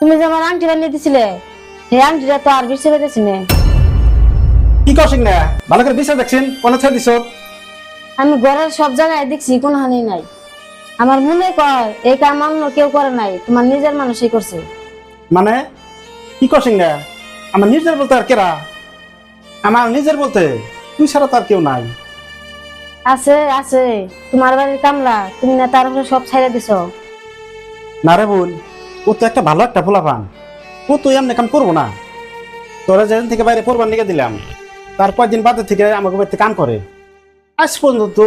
তুমি যে আমার আংটি বানিয়ে দিছিলে সেই আংটিটা তো আর বেশি পেতেছি না। কি করছেন না ভালো করে বিচার দেখছেন কোন ছেড়ে দিছ? আমি ঘরের সব জায়গায় দেখছি কোনো হানি নাই। আমার মনে কয় এই কাম অন্য কেউ করে নাই তোমার নিজের মানুষই করছে। মানে? কি করছেন না আমার নিজের বলতে আর কেরা? আমার নিজের বলতে তুই ছাড়া তো আর কেউ নাই। আছে আছে তোমার বাড়ির কামলা তুমি না তার উপরে সব ছাইড়া দিছ। না রে বোন ও তো একটা ভালো একটা পোলা পান ও তো এমনি কাম করব না। তোরা যেদিন থেকে বাইরে পড়বার নিকে দিলাম, তার কয়েকদিন বাদে থেকে আমাকে বাড়িতে কাম করে। আজ পর্যন্ত তো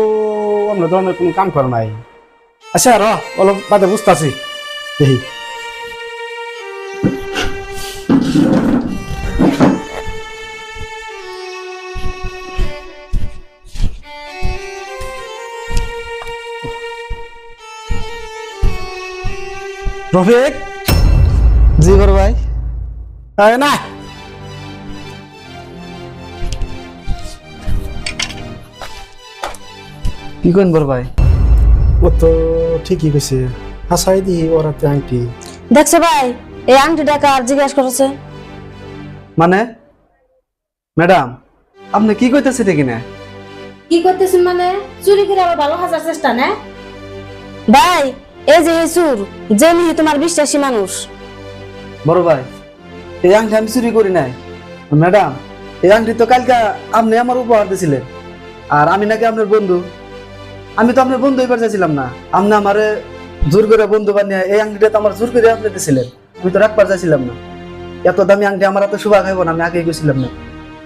অন্য ধরনের কোনো কাম করে নাই। আচ্ছা র, অলপ বাদে বুঝতেছি। দেখি। রফিক? জি বড় ভাই। না। কি করেন বড় ভাই? ও তো ঠিকই কইছে। হাসাই দি ওর হাতে আংটি। দেখছ ভাই এই আংটিটা কার জিজ্ঞাসা করেছে মানে? ম্যাডাম আপনি কি কইতেছে দেখি না কি করতেছেন মানে? চুরি করে আবার ভালো হাজার চেষ্টা না? ভাই এই যে এই চুর যে নিয়ে তোমার বিশ্বাসী মানুষ। বড় ভাই, এই আংটি আমি চুরি করি নাই। ম্যাডাম, এই আংটি তো কালকে আপনি আমার উপহার দিয়েছিলেন আর আমি নাকি আপনার বন্ধু। আমি তো আপনার বন্ধু এবার চাইছিলাম না। আপনি আমারে জোর করে বন্ধু বানিয়ে এই আংটিটা তো আমার জোর করে আপনি দিয়েছিলেন। আমি তো রাখবার চাইছিলাম না। এত দামি আংটি আমার হাতে শুভা খাইব না, আমি আগে গেছিলাম না।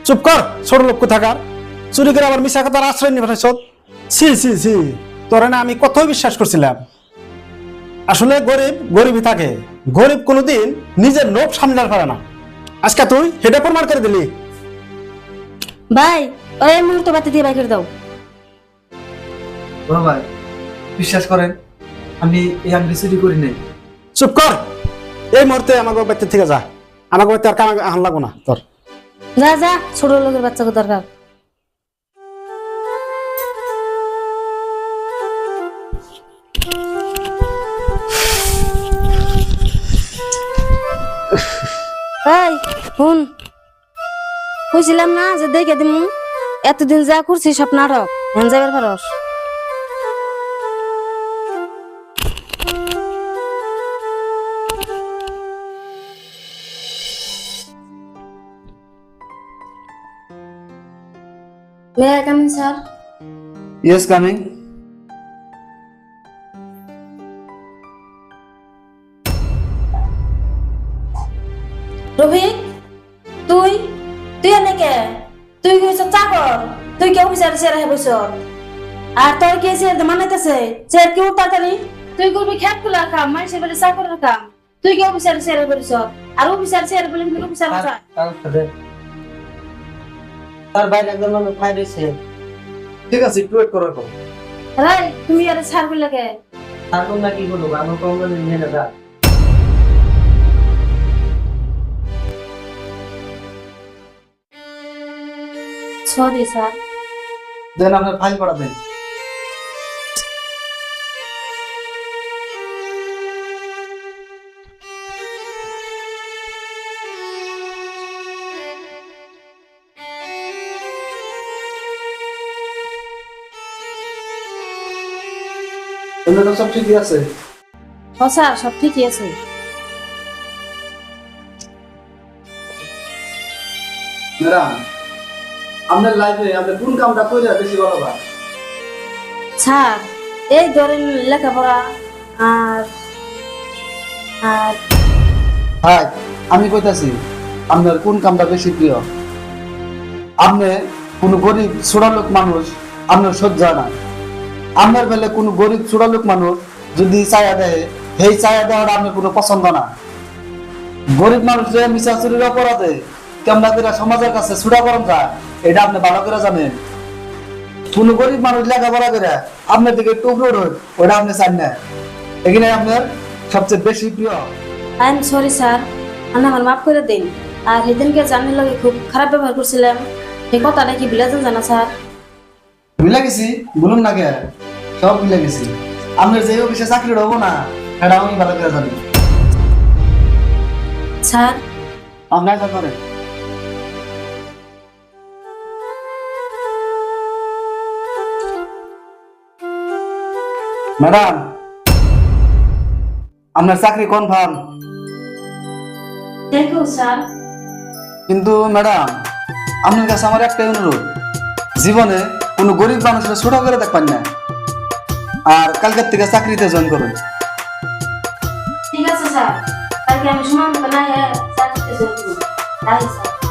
চুপ কর, ছোট লোক কোথাকার? চুরি করে আবার মিশা কথার আশ্রয় নিয়ে ফেলেছ সি সি সি তোরে না আমি কতই বিশ্বাস করছিলাম। আসলে গরিব, গরিবই থাকে। গরিব কোনোদিন নিজের লোভ সামলাতে পারে না। আজকে তুই হেডে প্রমাণ করে দিলি। ভাই ওই মুহূর্ত বাতি দিয়ে বাইকের দাও। বড় ভাই বিশ্বাস করেন আমি এই আংটি চুরি করি নাই। চুপ কর। এই মুহূর্তে আমাকে বাড়িতে থেকে যা। আমাকে বাড়িতে আর কাম আহান লাগবো না তোর। যা যা ছোট লোকের বাচ্চাকে দরকার। শুন কইছিলাম না যে দেখে দিমু এতদিন যা করছি সব নাটক মন যাবার কামিং রফিক? তুই কে অফিসার সেরা হে আর তোর কে সে মানাইতেছে? চেয়ার কি তাড়াতাড়ি? তুই করবি খেত খোলার কাম মানুষের বলে চাকরের কাম তুই কি অফিসার সেরা করিস আর অফিসার সেরা বলে তুমি অফিসার আছে তার বাইরে একজন মানুষ খাই ঠিক আছে একটু ওয়েট করো এখন। রাই তুমি আরে ছাড় বলে কে? তার তোমরা কি বলব আমার কমল নিয়ে না সরি স্যার দেন আপনার ফাইল দেন এমনি তো সব ঠিকই আছে। ও স্যার সব ঠিকই আছে। ম্যাডাম আপনার লাইফে আপনি কোন কামটা করে বেশি ভালো পান স্যার এই ধরেন লেখাপড়া আর আর আমি কইতাছি আপনার কোন কামটা বেশি প্রিয়? আপনি কোন গরিব ছোড়ালোক মানুষ আপনার সহ্য না। আপনার বেলে কোন গরিব ছোড়ালোক মানুষ যদি চায়া দেয় সেই চায়া দেওয়াটা আপনার কোনো পছন্দ না। গরিব মানুষ যে মিশা চুরির অপরাধে কেমন সমাজের কাছে ছুড়া করম যায় এটা আপনি ভালো করে জানেন। কোন গরিব মানুষ লেখাপড়া করে আপনার দিকে টুকরো রোড ওটা আপনি চান না। এখানে আপনার সবচেয়ে বেশি প্রিয়। আই এম সরি স্যার আপনি আমার মাফ করে দিন। আর সেদিনকে জানার লগে খুব খারাপ ব্যবহার করছিলাম। এই কথাটা কি বিলেছেন জানা স্যার। ভুলে গেছি? বলুন না কে? সব ভুলে গেছি। আপনার যে অফিসে চাকরি হব না সেটা আমি ভালো করে জানি। স্যার। আপনি আশা করেন ম্যাডাম আপনার চাকরি কনফার্ম। You sir. কিন্তু ম্যাডাম আপনার কাছে আমার একটাই অনুরোধ। জীবনে কোনো গরিব মানুষের ছোট করে দেখবেন না। আর কালকের থেকে চাকরিতে জয়েন করুন ঠিক আছে স্যার। কালকে আমি সময় মতো না চাকরিতে তাই স্যার।